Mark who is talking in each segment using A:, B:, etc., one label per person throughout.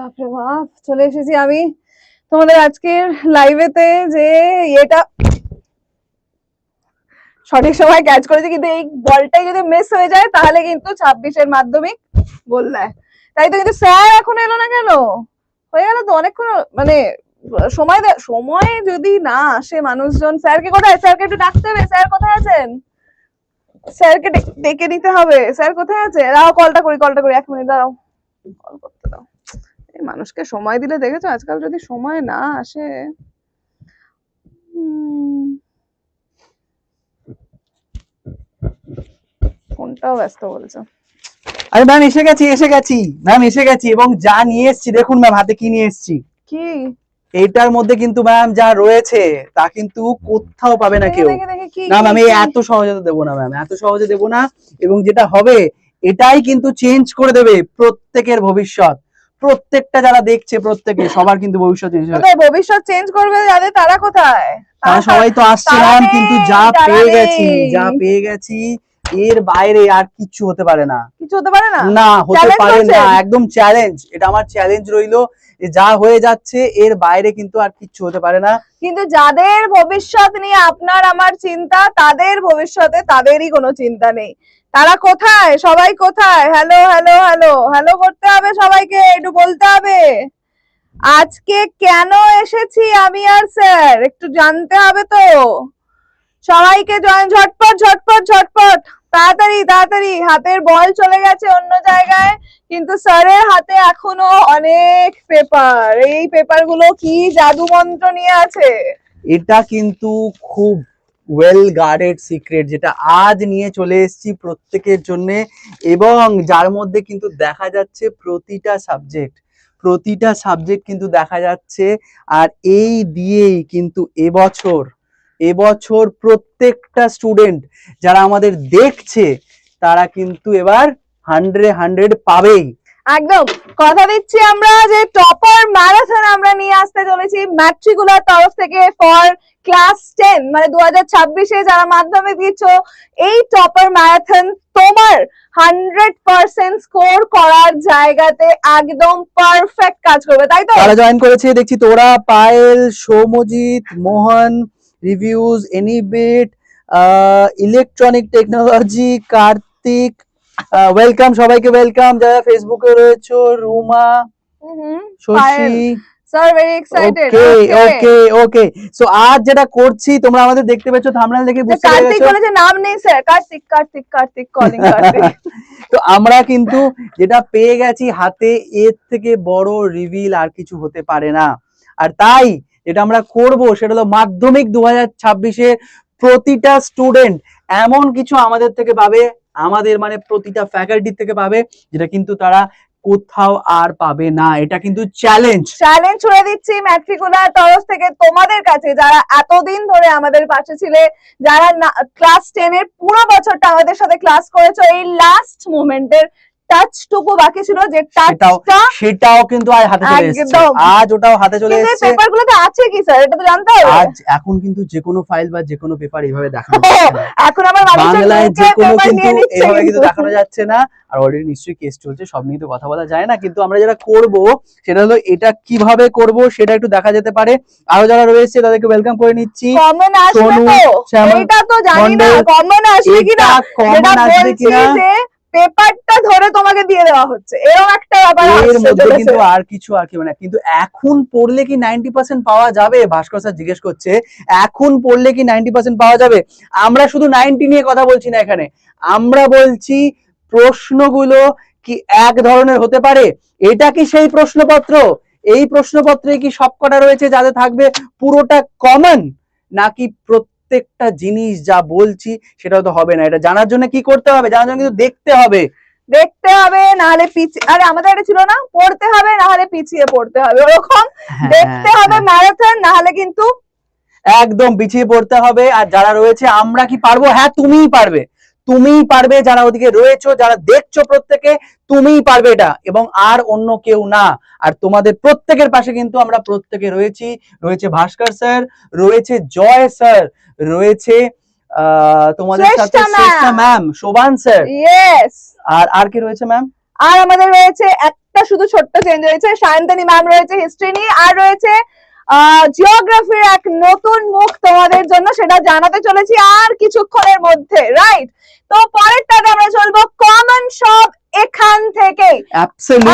A: বাপরে বাপ, চলে এসেছি আমি তোমাদের আজকের লাইভেতে যে এটা সঠিক সময় ক্যাচ করেছি, কিন্তু এই বলটাই যদি মিস হয়ে যায়, তাহলে কিন্তু ছাব্বিশের মাধ্যমিক গোল দেয় তাই তো কিন্তু স্যার এখন এলো না কেন? হয়ে গেল তো অনেকক্ষণ মানে সময় সময় যদি না আসে মানুষজন স্যারকে কোথায়? স্যারকে একটু ডাকতে হবে স্যার কোথায় আছেন? স্যারকে ডেকে নিতে হবে স্যার কোথায় আছে? দাও কলটা করি কলটা করি, এক মিনিট দাঁড়াও। কল করতে দাও। মানুষকে সময় দিলে দেখেছ? আজকাল যদি সময় না আসে ফোনটাও ব্যস্ত বলছো।
B: আরে ম্যাম এসে গেছি এসে গেছি। ম্যাম এসে গেছি এবং যা নিয়ে এসেছি দেখুন ম্যাম হাতে কি নিয়ে এসেছি।
A: কি?
B: এইটার মধ্যে কিন্তু ম্যাম যা রয়েছে তা কিন্তু কোথাও পাবে না কেউ। না ম্যাম এই এত সহজে তো দেবো না ম্যাম এত সহজে দেবো না। এবং যেটা হবে এটাই কিন্তু চেঞ্জ করে দেবে প্রত্যেকের ভবিষ্যৎ। প্রত্যেকটা যারা দেখছে প্রত্যেকে সবার কিন্তু ভবিষ্যৎ change হবে।
A: ভবিষ্যৎ চেঞ্জ করবে যাদের তারা কোথায়?
B: তারা সবাই তো আসছে
A: তারা
B: ম্যাম
A: নেই,
B: কিন্তু যা পেয়ে গেছি যা পেয়ে গেছি এর বাইরে আর কিচ্ছু হতে পারে না।
A: কিছু হতে পারে না?
B: না হতে পারে না একদম চ্যালেঞ্জ এটা আমার চ্যালেঞ্জ রইল যা হয়ে যাচ্ছে এর বাইরে কিন্তু আর কিচ্ছু হতে পারে না।
A: কিন্তু যাদের ভবিষ্যৎ নিয়ে আপনার আমার চিন্তা তাদের ভবিষ্যতে তাদেরই কোনো চিন্তা নেই। তারা কোথায়? সবাই কোথায়? হ্যালো হ্যালো হ্যালো হ্যালো করতে হবে সবাইকে, একটু বলতে হবে। আজকে কেন এসেছি আমি আর স্যার? একটু জানতে হবে তো। সবাইকে জয়েন ঝটপট ঝটপট ঝটপট। তাড়াতাড়ি তাড়াতাড়ি। হাতের বল চলে গেছে অন্য জায়গায়। কিন্তু স্যারের হাতে এখনও অনেক পেপার। এই পেপারগুলো কি জাদু মন্ত্র নিয়ে আছে?
B: এটা কিন্তু খুব ওয়েল গার্ডেড সিক্রেট যেটা আজ নিয়ে চলে এসেছি প্রত্যেকের জন্য এবং যার মধ্যে কিন্তু দেখা যাচ্ছে প্রতিটা সাবজেক্ট প্রতিটা সাবজেক্ট কিন্তু দেখা যাচ্ছে আর এই দিয়েই কিন্তু এবছর এবছর প্রত্যেকটা স্টুডেন্ট যারা আমাদের দেখছে তারা কিন্তু এবার হান্ড্রেড হান্ড্রেড পাবেই।
A: একদম। কথা দিচ্ছি আমরা যে টপার ম্যারাথন আমরা নিয়ে আসতে চলেছি ম্যাট্রিকুলার তরফ থেকে ফর ক্লাস টেন মানে দু হাজার ছাব্বিশে যারা মাধ্যমিক দিচ্ছ, এই টপার ম্যারাথন তোমার হান্ড্রেড পার্সেন্ট স্কোর করার জায়গাতে একদম পারফেক্ট কাজ করবে, তাই তো?
B: তারা জয়েন করেছে, দেখছি তোরা, পায়েল, সৌমজিৎ, মোহন রিভিউজ এনিবিট ইলেকট্রনিক টেকনোলজি কার্তিক ওয়েলকাম সবাইকে ওয়েলকাম যারা ফেসবুকে রয়েছে Ruma Shashi.
A: Sir very excited
B: okay okay okay so আজ যেটা করছি তোমরা আমাদের দেখতে দেখে বুঝতে
A: কার্তিক বলেছে নাম নেই স্যার কার্তিক কার্তিক কার্তিক কলিং কার্তিক।
B: তো আমরা কিন্তু যেটা পেয়ে গেছি হাতে এর থেকে বড় রিভিল আর কিছু হতে পারে না। আর তাই যেটা আমরা করব সেটা হলো মাধ্যমিক দু হাজার ছাব্বিশে প্রতিটা স্টুডেন্ট এমন কিছু আমাদের থেকে পাবে আমাদের মানে প্রতিটা ফ্যাকাল্টি থেকে পাবে, যেটা কিন্তু তারা কোথাও আর পাবে না। এটা কিন্তু চ্যালেঞ্জ
A: চ্যালেঞ্জ ছুড়ে দিচ্ছি ম্যাট্রিকুলার তরফ থেকে তোমাদের কাছে, যারা এতদিন ধরে আমাদের পাশে ছিলে, যারা ক্লাস টেন এর পুরো বছরটা আমাদের সাথে ক্লাস করেছ, এই লাস্ট মোমেন্টের টাচটুকু বাকি ছিল যে টাচটা
B: সেটাও কিন্তু আজ হাতে চলে এসেছে। আজ ওটাও হাতে চলে এসেছে।
A: পেপার আছে কি স্যার এটা তো জানতে হবে।
B: আজ এখন কিন্তু যে কোনো ফাইল বা যে কোনো পেপার এইভাবে দেখানো
A: এখন আমার
B: বাংলায় যে কোনো কিন্তু এভাবে কিন্তু। দেখানো যাচ্ছে না। আর অলরেডি নিশ্চয়ই কেস চলছে সব নিয়ে তো কথা বলা যায় না। কিন্তু আমরা যেটা করব সেটা হলো এটা কীভাবে করব সেটা একটু দেখা যেতে পারে। আরও যারা রয়েছে তাদেরকে ওয়েলকাম করে নিচ্ছি।
A: কমন আসবে তো। এটা তো জানি না কমন আসবে কিনা?
B: কমন আসবে কিনা?
A: পেপারটা ধরে তোমাকে দিয়ে দেওয়া হচ্ছে। এরকম একটা ব্যাপার
B: এর মধ্যে কিন্তু আর কিছু আর কি মানে কিন্তু এখন পড়লে কি নাইনটি পার্সেন্ট পাওয়া যাবে? ভাস্কর স্যার জিজ্ঞেস করছে এখন পড়লে কি নাইনটি পার্সেন্ট পাওয়া যাবে? আমরা শুধু নাইনটি নিয়ে কথা বলছি না এখানে। আমরা বলছি প্রশ্নগুলো কি এক ধরনের হতে পারে? এটা কি সেই প্রশ্নপত্র? এই প্রশ্নপত্রে কি সবকটা রয়েছে যাতে থাকবে পুরোটা কমন নাকি প্রত্যেকটা জিনিস যা বলছি সেটাও তো হবে না। এটা জানার জন্য কি করতে হবে? জানার জন্য কিন্তু দেখতে হবে।
A: দেখতে হবে নাহলে পিছিয়ে আরে আমাদের এটা ছিল না? পড়তে হবে নাহলে পিছিয়ে পড়তে হবে। ওরকম দেখতে
B: হ্যাঁ,
A: হবে ম্যারাথন নাহলে কিন্তু
B: একদম পিছিয়ে পড়তে হবে। আর যারা রয়েছে আমরা কি পারব? হ্যাঁ তুমিই পারবে। তুমিই পারবে যারা ওদিকে রয়েছো যারা দেখছ প্রত্যেকে তুমিই পারবে এটা। এবং আর অন্য কেউ না। আর তোমাদের প্রত্যেকের পাশে কিন্তু আমরা প্রত্যেকে রয়েছি। রয়েছে ভাস্কর স্যার রয়েছে জয় স্যার রয়েছে তোমাদের সাথে ম্যাম শোভান স্যার।
A: ইয়েস
B: আর আর কি রয়েছে ম্যাম
A: আর আমাদের রয়েছে একটা শুধু ছোট্ট চেঞ্জ হয়েছে সায়ন্তনী ম্যাম রয়েছে হিস্ট্রি নিয়ে। আর রয়েছে জিওগ্রাফির এক নতুন মুখ তোমাদের জন্য সেটা জানাতে চলেছি আর কিছুক্ষণের মধ্যে। রাইট তো পরেরটাতে আমরা চলবো কমন সব এখান থেকেই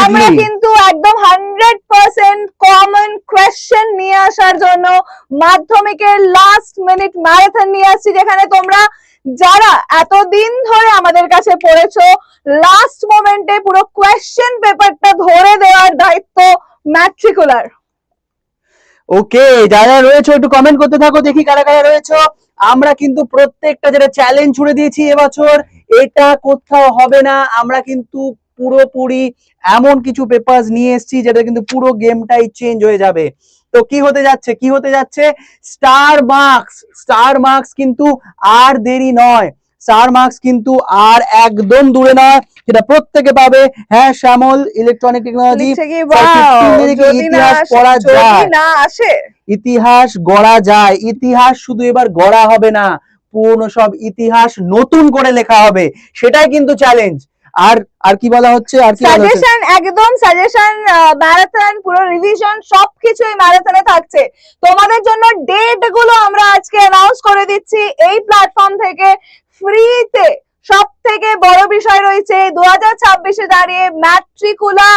A: আমরা কিন্তু একদম হান্ড্রেড পার্সেন্ট কমন কোয়েশ্চেন নিয়ে আসার জন্য মাধ্যমিকের লাস্ট মিনিট ম্যারাথন নিয়ে আসছি যেখানে তোমরা যারা এতদিন ধরে আমাদের কাছে পড়েছো লাস্ট মোমেন্টে পুরো কোয়েশ্চেন পেপারটা ধরে দেওয়ার দায়িত্ব ম্যাট্রিকুলার
B: ওকে যারা রয়েছে, একটু কমেন্ট করতে থাকো, দেখি কারা কারা রয়েছে। আমরা কিন্তু প্রত্যেকটা যেটা চ্যালেঞ্জ ছুড়ে দিয়েছি এবছর, এটা কোথাও হবে না। আমরা কিন্তু পুরোপুরি এমন কিছু পেপার নিয়ে এসেছি যেটা কিন্তু পুরো গেমটাই চেঞ্জ হয়ে যাবে। তো কি হতে যাচ্ছে? কি হতে যাচ্ছে? স্টার মার্কস স্টার মার্কস কিন্তু আর দেরি নয়। স্টার মার্কস কিন্তু আর একদম দূরে নয়। যেটা প্রত্যেকে পাবে। হ্যাঁ শ্যামল ইলেকট্রনিক টেকনোলজি
A: লিখছে কি?
B: Sir,
A: wow,
B: 15 দিনে কি
A: যদি না
B: ইতিহাস পড়া যায়?
A: না আসে।
B: ইতিহাস গড়া যায়। ইতিহাস শুধু এবার গড়া হবে না পূর্ণ সব ইতিহাস নতুন করে লেখা হবে। সেটাই কিন্তু চ্যালেঞ্জ আর আর কি বলা হচ্ছে? আর কি
A: সাজেশন একদম সাজেশন ম্যারাথন পুরো রিভিশন সবকিছুই ম্যারাথনে থাকছে। তোমাদের জন্য ডেটগুলো আমরা আজকে অ্যানাউন্স করে দিচ্ছি এই প্ল্যাটফর্ম থেকে ফ্রিতে সব থেকে বড় বিষয় রয়েছে দু হাজার ছাব্বিশে দাঁড়িয়ে ম্যাট্রিকুলা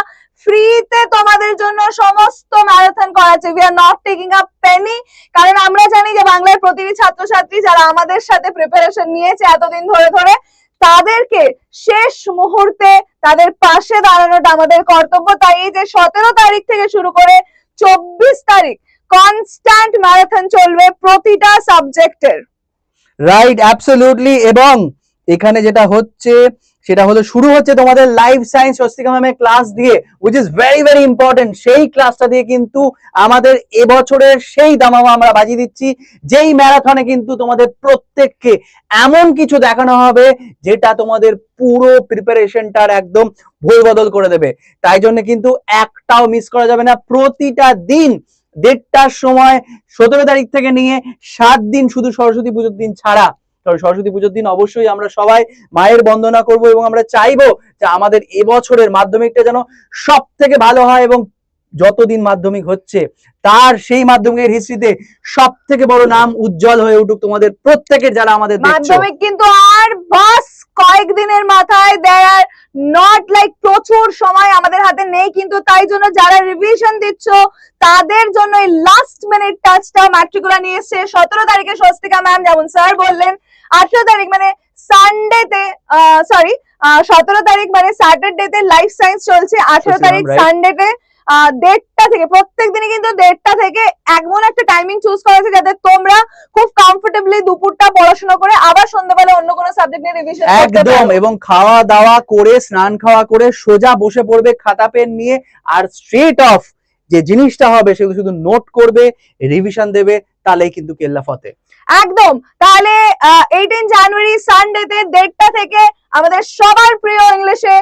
A: ফ্রিতে তোমাদের জন্য সমস্ত ম্যারাথন করাচ্ছে। We are not taking up penny কারণ আমরা জানি যে বাংলার প্রতিটি ছাত্রছাত্রী যারা আমাদের সাথে প্রিপারেশন নিয়েছে এতদিন ধরে ধরে, তাদেরকে শেষ মুহূর্তে তাদের পাশে দাঁড়ানোটা আমাদের কর্তব্য। তাই এই যে সতেরো তারিখ থেকে শুরু করে চব্বিশ তারিখ কনস্ট্যান্ট ম্যারাথন চলবে প্রতিটা সাবজেক্টের
B: রাইট অ্যাবসলিউটলি এবং এখানে যেটা হচ্ছে, সেটা হলো শুরু হচ্ছে তোমাদের লাইফ সায়েন্স স্বস্তিকা ম্যামের ক্লাস দিয়ে which is very very important সেই ক্লাসটা দিয়ে কিন্তু আমাদের এবছরের সেই দামামা আমরা বাজিয়ে দিচ্ছি, যেই ম্যারাথনে কিন্তু তোমাদের প্রত্যেককে এমন কিছু দেখানো হবে, যেটা তোমাদের পুরো প্রিপারেশনটার একদম ভুল বদল করে দেবে। তাই জন্য কিন্তু একটাও মিস করা যাবে না। প্রতিটা দিন দেড়টার সময় সতেরো তারিখ থেকে নিয়ে সাত দিন শুধু সরস্বতী পুজোর দিন ছাড়া সরস্বতী পুজোর দিন অবশ্যই আমরা সবাই মায়ের বন্দনা করব এবং আমরা চাইব যে আমাদের এবছরের মাধ্যমিকটা যেন সব থেকে ভালো হয় এবং যতদিন মাধ্যমিক হচ্ছে, তার সেই মাধ্যমিকের হিস্ট্রিতে সব থেকে বড় নাম উজ্জ্বল হয়ে উঠুক তোমাদের প্রত্যেকের যারা আমাদের
A: মাধ্যমিক কিন্তু আর বাস কয়েকদিনের মাথায় দেয় আর নট লাইক প্রচুর সময় আমাদের হাতে নেই, কিন্তু তাই জন্য যারা রিভিশন দিচ্ছ, তাদের জন্য এই লাস্ট মিনিট টাচটা ম্যাট্রিকুলা নিয়ে এসছে। সতেরো তারিখে স্বস্তিকা ম্যাম যেমন স্যার বললেন আঠেরো তারিখ মানে সানডেতে সরি সতেরো তারিখ মানে স্যাটারডেতে লাইফ সায়েন্স চলছে। আঠেরো তারিখ? সানডেতে দেড়টা থেকে প্রত্যেক দিনই কিন্তু দেড়টা থেকে এমন একটা টাইমিং চুজ করা হয়েছে যাতে তোমরা খুব কমফোর্টেবলি দুপুরটা পড়াশোনা করে আবার সন্ধ্যাবেলা অন্য কোনো সাবজেক্ট নিয়ে রিভিশন
B: একদম এবং খাওয়া দাওয়া করে স্নান খাওয়া করে সোজা বসে পড়বে খাতা পেন নিয়ে আর স্ট্রেট অফ যে জিনিসটা হবে সেগুলো শুধু নোট করবে রিভিশন দেবে তাহলেই কিন্তু কেল্লা ফতে।
A: একদম। তাহলে এইটিন জানুয়ারি সানডেতে দেড়টা থেকে আমাদের সবার প্রিয় ইংলিশে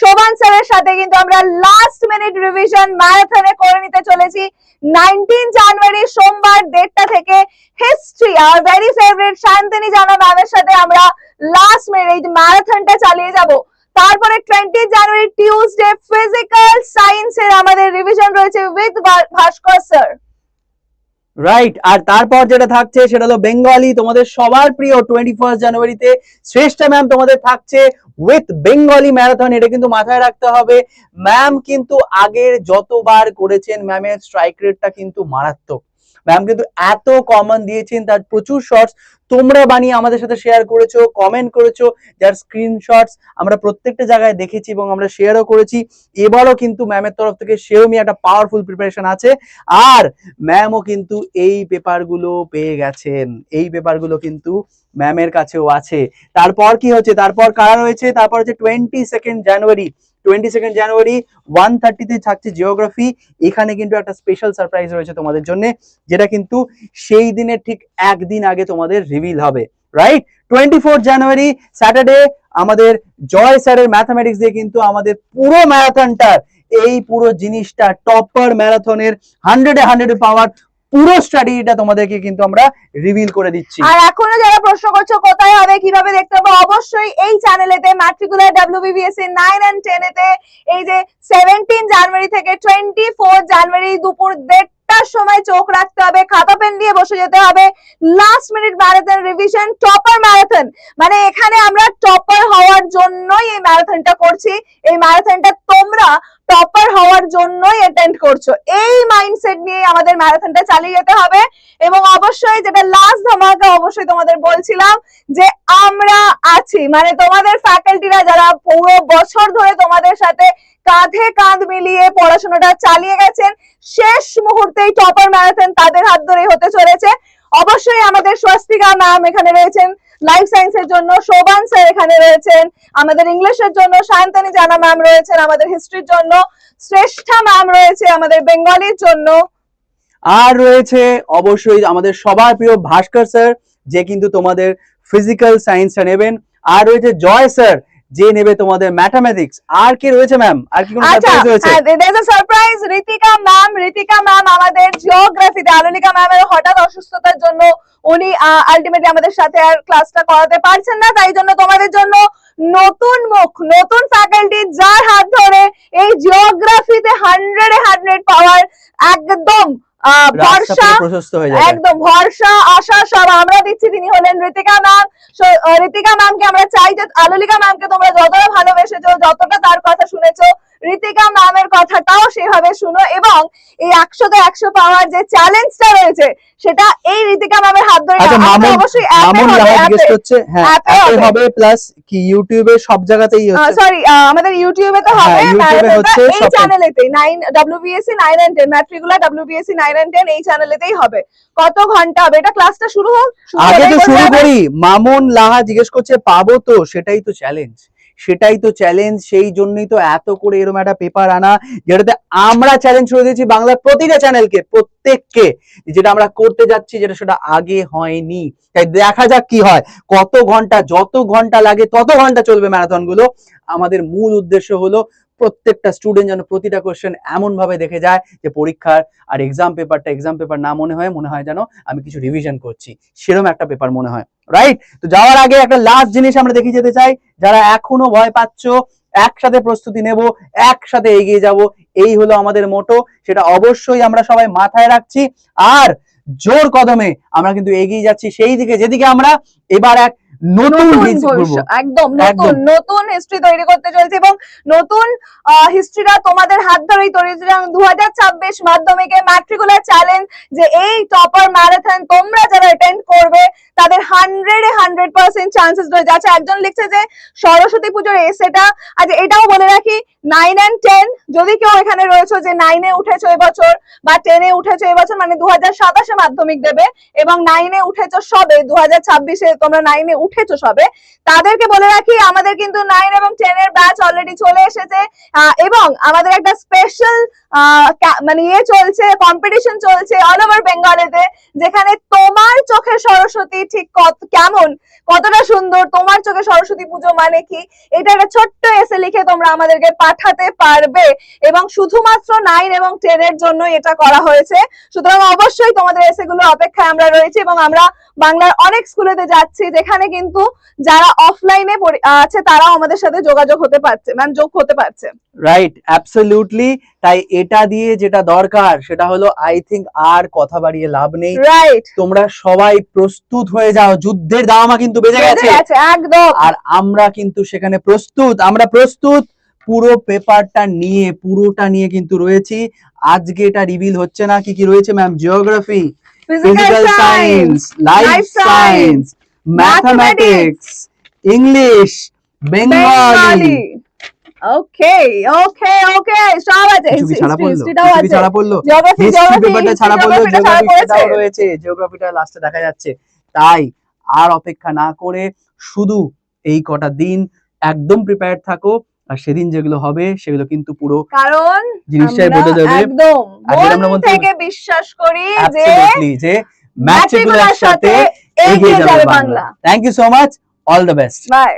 A: শোভান স্যারের সাথে কিন্তু আমরা লাস্ট মিনিট রিভিশন ম্যারাথনে করে নিতে চলেছি। নাইনটিন জানুয়ারি সোমবার দেড়টা থেকে হিস্ট্রি আর ভেরি ফেভারিট শান্তনী জানা ম্যামের সাথে আমরা লাস্ট মিনিট ম্যারাথনটা চালিয়ে যাব। তারপরে টোয়েন্টি জানুয়ারি টিউসডে ফিজিক্যাল সায়েন্সের আমাদের রিভিশন রয়েছে উইথ ভাস্কর স্যার
B: রাইট আর তারপর যেটা থাকছে সেটা হলো বেঙ্গলি তোমাদের সবার প্রিয় টোয়েন্টি ফার্স্ট জানুয়ারিতে শ্রেষ্ঠ ম্যাম তোমাদের থাকছে উইথ বেঙ্গলি ম্যারাথন এটা কিন্তু মাথায় রাখতে হবে। ম্যাম কিন্তু আগের যতবার করেছেন ম্যামের স্ট্রাইক রেটটা কিন্তু মারাত্মক। ম্যাম কিন্তু এত কমন দিয়েছেন, তার প্রচুর শর্টস তোমরা বানিয়ে আমাদের সাথে শেয়ার করেছ কমেন্ট করেছ, যার স্ক্রিনশটস আমরা প্রত্যেকটা জায়গায় দেখেছি এবং আমরা শেয়ারও করেছি। এবারও কিন্তু ম্যামের তরফ থেকে সেরমই একটা পাওয়ারফুল প্রিপারেশন আছে। আর ম্যামও কিন্তু এই পেপারগুলো পেয়ে গেছেন। এই পেপারগুলো কিন্তু ম্যামের কাছেও আছে। তারপর কি হচ্ছে? তারপর কারা রয়েছে? তারপর হচ্ছে twenty second January twenty second January one থার্টিতে থাকছে জিওগ্রাফি এখানে কিন্তু একটা স্পেশাল সারপ্রাইজ রয়েছে তোমাদের জন্য, যেটা কিন্তু সেই দিনের ঠিক একদিন আগে তোমাদের রিভিল হবে right twenty four January Saturday আমাদের জয় স্যারের ম্যাথামেটিক্স দিয়ে কিন্তু আমাদের পুরো ম্যারাথনটার এই পুরো জিনিসটা টপার ম্যারাথনের হান্ড্রেডে হান্ড্রেড পাওয়ার পুরো স্ট্র্যাটেজিটা তোমাদেরকে কিন্তু আমরা রিভিল করে দিচ্ছি।
A: আর এখনও যারা প্রশ্ন করছ কোথায় হবে, কীভাবে দেখতে হবে, অবশ্যই এই চ্যানেলেতে matricular WBBSC nine and ten এতে, এই যে সেভেন্টিন জানুয়ারি থেকে টোয়েন্টি ফোর জানুয়ারি দুপুর দেড়টার সময় চোখ রাখতে হবে, খাতা পেন দিয়ে বসে যেতে হবে। Last minute marathon revision topper marathon মানে এখানে আমরা টপার হওয়ার জন্যই এই ম্যারাথনটা করছি। এই ম্যারাথনটা তোমরা টপার হওয়ার জন্যই অ্যাটেন্ড করছ। এই মাইন্ডসেট নিয়ে আমাদের ম্যারাথনটা চালিয়ে যেতে হবে এবং অবশ্যই যেটা লাস্ট ধামাকা অবশ্যই তোমাদের বলছিলাম যে আমরা আছি। মানে তোমাদের ফ্যাকাল্টিরা যারা পুরো বছর ধরে তোমাদের সাথে কাঁধে কাঁধ মিলিয়ে পড়াশোনাটা চালিয়ে গেছেন, শেষ মুহূর্তেই টপার ম্যারাথন তাদের হাত ধরে হতে চলেছে। অবশ্যই আমাদের স্বস্তিকা ম্যাম এখানে রয়েছেন। লাইফ সায়েন্সের জন্য শোভান স্যার এখানে রয়েছেন, আমাদের ইংলিশের জন্য শান্তানি জানা ম্যাম রয়েছেন, আমাদের হিস্ট্রির জন্য শ্রেষ্ঠা ম্যাম রয়েছে, আমাদের বেঙ্গলির জন্য।
B: আর রয়েছে অবশ্যই আমাদের সবার প্রিয় ভাস্কর স্যার, যে কিন্তু তোমাদের ফিজিক্যাল সায়েন্সটা নেবেন। আর রয়েছে জয় স্যার যে নেবে তোমাদের ম্যাথামেটিক্স আর কি রয়েছে ম্যাম আর কি কোনো
A: আচ্ছা
B: সারপ্রাইজ রয়েছে?
A: There a surprise Ritika ma'am Ritika ma'am আমাদের জিওগ্রাফিতে আলোলিকা ম্যামের হঠাৎ অসুস্থতার জন্য উনি আলটিমেটলি আমাদের সাথে আর ক্লাসটা করাতে পারছেন না তাই জন্য তোমাদের জন্য নতুন মুখ নতুন ফ্যাকাল্টি যার হাত ধরে এই জিওগ্রাফিতে হান্ড্রেডে হান্ড্রেড পাওয়ার একদম ভরসা একদম ভরসা আশা সব আমরা দিচ্ছি তিনি হলেন ঋতিকা ম্যাম। ঋতিকা ম্যামকে আমরা চাই যে আলোলিকা ম্যামকে তোমরা যতটা ভালোবেসেছো যতটা তার কথা শুনেছো ঋতিকা ম্যামের কথাটাও সেভাবে শুনো এবং এই একশো তো একশো পাওয়ার যে চ্যালেঞ্জটা রয়েছে সেটা এই ঋতিকা ম্যামের হাত ধরে
B: আচ্ছা
A: অবশ্যই হবে।
B: করছে হ্যাঁ প্লাস কি ইউটিউবে সব জায়গাতেই
A: সরি আমাদের ইউটিউবে তো হবে এই চ্যানেলেতে nine WBSC nine ten matricular WBSC nine ten এই চ্যানেলেতেই হবে। কত ঘণ্টা হবে? এটা ক্লাসটা শুরু হোক
B: আগে তো শুরু করি মামুন লাহা জিজ্ঞেস করছে পাবো তো সেটাই তো চ্যালেঞ্জ সেটাই তো চ্যালেঞ্জ সেই জন্যই তো এত করে এরকম একটা পেপার আনা, যেটাতে আমরা চ্যালেঞ্জ করে দিয়েছি বাংলার প্রতিটা চ্যানেলকে প্রত্যেককে, যেটা আমরা করতে যাচ্ছি, যেটা সেটা আগে হয়নি। তাই দেখা যাক কি হয়। কত ঘণ্টা, যত ঘণ্টা লাগে, তত ঘণ্টা চলবে ম্যারাথনগুলো আমাদের মূল উদ্দেশ্য হলো প্রত্যেকটা স্টুডেন্ট যেন প্রতিটা কোয়েশ্চেন এমন ভাবে দেখে যায়, যে পরীক্ষার আর এক্সাম পেপারটা এক্সাম পেপার না মনে হয় মনে হয় যেন আমি কিছু রিভিশন করছি। সেরকম একটা পেপার মনে হয়। রাইট তো যাওয়ার আগে একটা লাস্ট জিনিস আমরা দেখিয়ে যেতে চাই। যারা এখনও ভয় পাচ্ছ, একসাথে প্রস্তুতি নেব, একসাথে এগিয়ে যাব, এই হলো আমাদের মোটো সেটা অবশ্যই আমরা সবাই মাথায় রাখছি। আর জোর কদমে আমরা কিন্তু এগিয়ে যাচ্ছি। সেই দিকে, যেদিকে আমরা, এবার এক নতুন
A: একদম নতুন নতুন হিস্ট্রি তৈরি করতে চলছে এবং নতুন হিস্ট্রিটা তোমাদের হাত ধরেই তৈরি দু হাজার ছাব্বিশ মাধ্যমিকে ম্যাট্রিকুলার চ্যালেঞ্জ যে এই টপার ম্যারাথন তোমরা যারা অ্যাটেন্ড করবে তাদের হান্ড্রেডে হান্ড্রেড পার্সেন্ট চান্সেস রয়েছে। আচ্ছা একজন লিখছে যে সরস্বতী পুজোর এসেটা আচ্ছা এটাও বলে রাখি নাইন অ্যান্ড টেন যদি কেউ এখানে রয়েছে যে নাইনে উঠেছো এবছর বা টেনে উঠেছো এবছর মানে দু হাজার সাতাশে মাধ্যমিক দেবে এবং নাইনে উঠেছো সবে দু হাজার ছাব্বিশে তোমরা নাইনে উঠেছো সবে, তাদেরকে বলে রাখি আমাদের কিন্তু নাইন এবং টেন এর ব্যাচ অলরেডি চলে এসেছে এবং আমাদের একটা স্পেশাল মানে ইয়ে চলছে কম্পিটিশন চলছে অল ওভার বেঙ্গলেতে যেখানে তোমার চোখে সরস্বতী ঠিক কত, কেমন? কতটা সুন্দর, তোমার চোখে সরস্বতী পুজো মানে কি? এটা একটা ছোট্ট এসে লিখে তোমরা আমাদেরকে পাঠাতে পারবে, এবং শুধুমাত্র নাইন এবং টেন এর জন্য এটা করা হয়েছে। সুতরাং অবশ্যই তোমাদের এসে গুলো অপেক্ষায় আমরা রয়েছি, এবং আমরা বাংলার অনেক স্কুলেতে যাচ্ছি যেখানে কিন্তু যারা অফলাইনে আছে তারাও আমাদের সাথে যোগাযোগ হতে পারছে ম্যাম যোগ হতে পারছে।
B: রাইট অ্যাবসলিউটলি তাই এটা দিয়ে যেটা দরকার সেটা হলো আই থিঙ্ক আর কথা বাড়িয়ে লাভ নেই।
A: রাইট
B: তোমরা সবাই প্রস্তুত হয়ে যাও যুদ্ধের দামা কিন্তু বেজে গেছে।
A: একদম।
B: আর আমরা কিন্তু সেখানে প্রস্তুত আমরা প্রস্তুত পুরো পেপারটা নিয়ে পুরোটা নিয়ে কিন্তু রয়েছি। আজকে এটা রিভিল হচ্ছে না কি কি রয়েছে ma'am geography science life
A: Life science,
B: mathematics English Bengali
A: okay okay okay সব আছে।
B: ছাড়া পড়ল? ছাড়া পড়ল? হিস্ট্রি পেপারটা ছাড়া পড়ল জিওগ্রাফিটাও রয়েছে জিওগ্রাফিটা লাস্টে দেখা যাচ্ছে। তাই আর অপেক্ষা না করে শুধু এই কটা দিন একদম প্রিপেয়ার থাকো। আর সেদিন যেগুলো হবে সেগুলো কিন্তু পুরো
A: কারণ
B: জিনিসটাই বদলে দেবে
A: একদম মন থেকে বিশ্বাস করি যে
B: যে সাথে
A: সাথে
B: এগিয়ে যাবে Bangla. Thank you so much all the best
A: bye